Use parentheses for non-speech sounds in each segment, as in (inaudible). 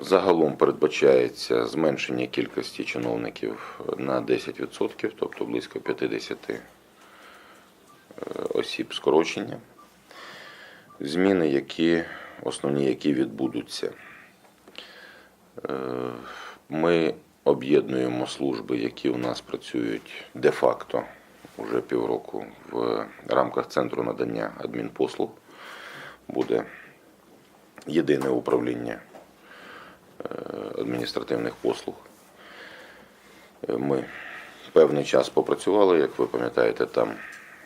Загалом передбачається зменшення кількості чиновників на 10%, тобто близько 50 е, осіб скорочення. Зміни, які основні, які відбудуться. Е, Ми об'єднуємо служби, які у нас працюють де-факто уже півроку в рамках центру надання адмінпослуг. Буде єдине управління адміністративних послуг. Е, Ми певний час попрацювали, як ви пам'ятаєте, там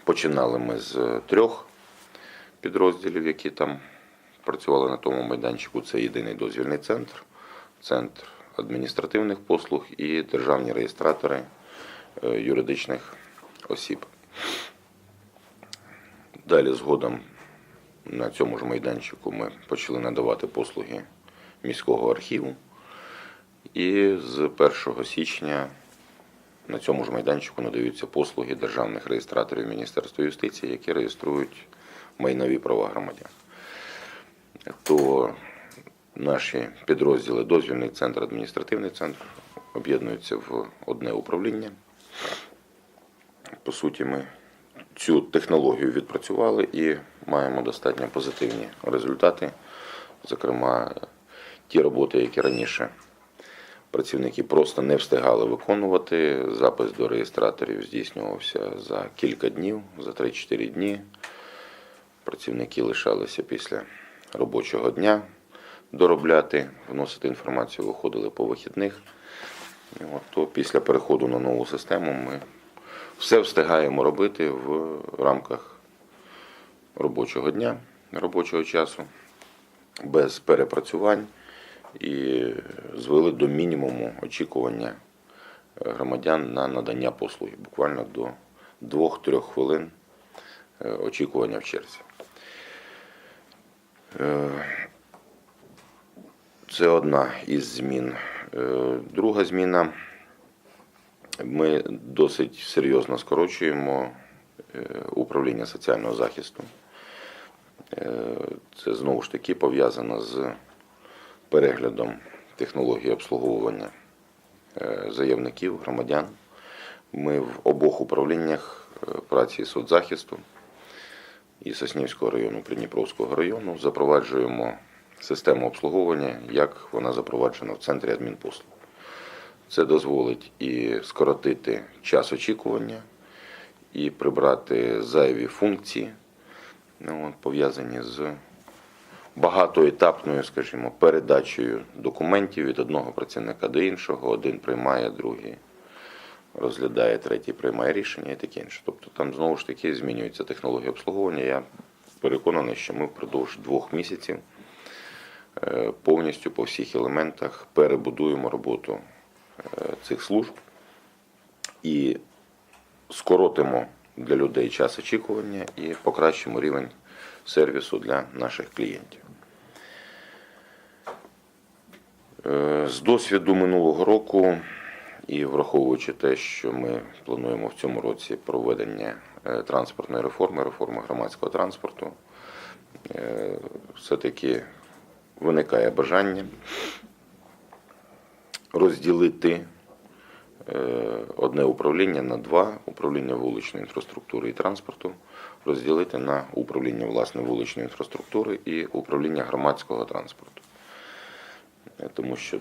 починали ми з трьох підрозділів, які там працювали на тому майданчику. Це єдиний дозвільний центр, центр адміністративних послуг і державні реєстратори е, юридичних осіб. Далі згодом на цьому ж майданчику ми почали надавати послуги міського архіву. І з 1 січня на цьому ж майданчику надаються послуги державних реєстраторів Міністерства юстиції, які реєструють майнові права громадян. То наші підрозділи дозвільний центр, адміністративний центр об'єднуються в одне управління. По суті, ми цю технологію відпрацювали і маємо достатньо позитивні результати. Зокрема, ті роботи, які раніше працівники просто не встигали виконувати. Запис до реєстраторів здійснювався за кілька днів, за 3-4 дні. Працівники лишалися після робочого дня доробляти, вносити інформацію, виходили по вихідних. От, то після переходу на нову систему ми все встигаємо робити в рамках робочого дня, робочого часу, без перепрацювань і звели до мінімуму очікування е, громадян на надання послуги, буквально до 2-3 хвилин е, очікування в черзі. Е, Це одна із змін. Друга зміна. Ми досить серйозно скорочуємо управління соціального захисту. Це знову ж таки пов'язано з переглядом технології обслуговування е, заявників, громадян. Ми в обох управліннях е, праці соцзахисту і Соснівського району, Придніпровського району запроваджуємо систему обслуговування, як вона запроваджена в центрі адмінпослуг. Це дозволить і скоротити час очікування, і прибрати зайві функції, ну, пов'язані з багатоетапною, скажімо, передачею документів від одного працівника до іншого. Один приймає, другий розглядає, третій приймає рішення і таке інше. Тобто там знову ж таки змінюється технологія обслуговування. Я переконаний, що ми впродовж двох місяців е, повністю по всіх елементах перебудуємо роботу е, цих служб і скоротимо для людей час очікування і покращимо рівень сервісу для наших клієнтів. З досвіду минулого року і враховуючи те, що ми плануємо в цьому році проведення е, транспортної реформи, реформи громадського транспорту, е, все-таки виникає бажання розділити е, одне управління на два управління вуличної інфраструктури і транспорту, розділити на управління власне вуличної інфраструктури і управління громадського транспорту. Е, Тому що,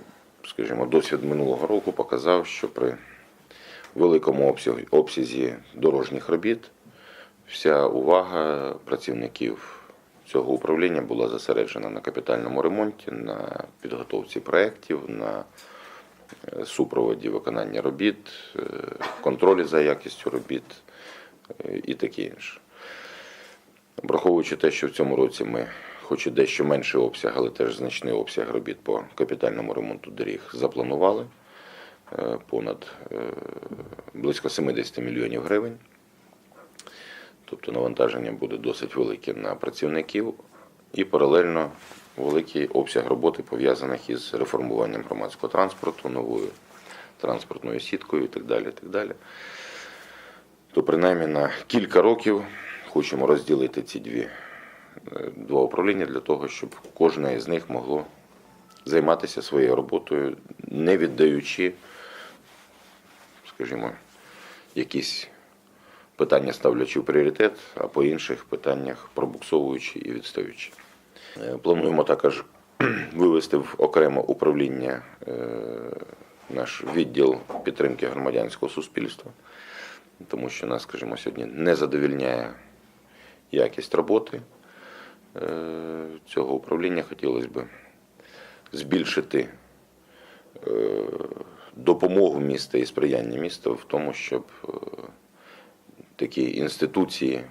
скажімо, досвід минулого року показав, що при великому обсязі, дорожніх робіт вся увага працівників цього управління була зосереджена на капітальному ремонті, на підготовці проєктів, на е, супроводі виконання робіт, е, контролі за якістю робіт і таке інше. Враховуючи те, що в цьому році ми, хоч і дещо менший обсяг, але теж значний обсяг робіт по капітальному ремонту доріг запланували е, понад е, близько 70 мільйонів гривень. Тобто навантаження буде досить велике на працівників і паралельно великий обсяг роботи пов'язаних із реформуванням громадського транспорту, новою транспортною сіткою і так далі. Так далі. То принаймні на кілька років хочемо розділити ці дві, два управління для того, щоб кожне із них могло займатися своєю роботою, не віддаючи, скажімо, якісь питання ставлячи в пріоритет, а по інших питаннях пробуксовуючи і відстаючи. Е, Плануємо також (clears throat) вивести в окреме управління е, наш відділ підтримки громадянського суспільства, тому що нас, скажімо, сьогодні не задовільняє якість роботи е, цього управління. Хотілося б збільшити е, допомогу міста і сприяння міста в тому, щоб е, такі інституції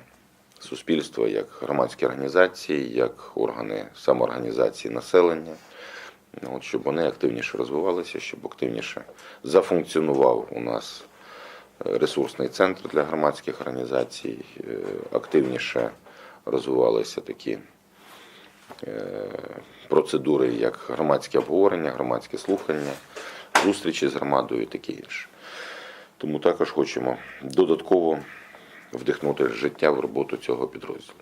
суспільства, як громадські організації, як органи самоорганізації населення, щоб вони активніше розвивалися, щоб активніше зафункціонував у нас е, ресурсний центр для громадських організацій, е, активніше розвивалися такі е, процедури, як громадське обговорення, громадське слухання, зустрічі з громадою і таке інше. Тому також хочемо додатково вдихнути життя в роботу цього підрозділу.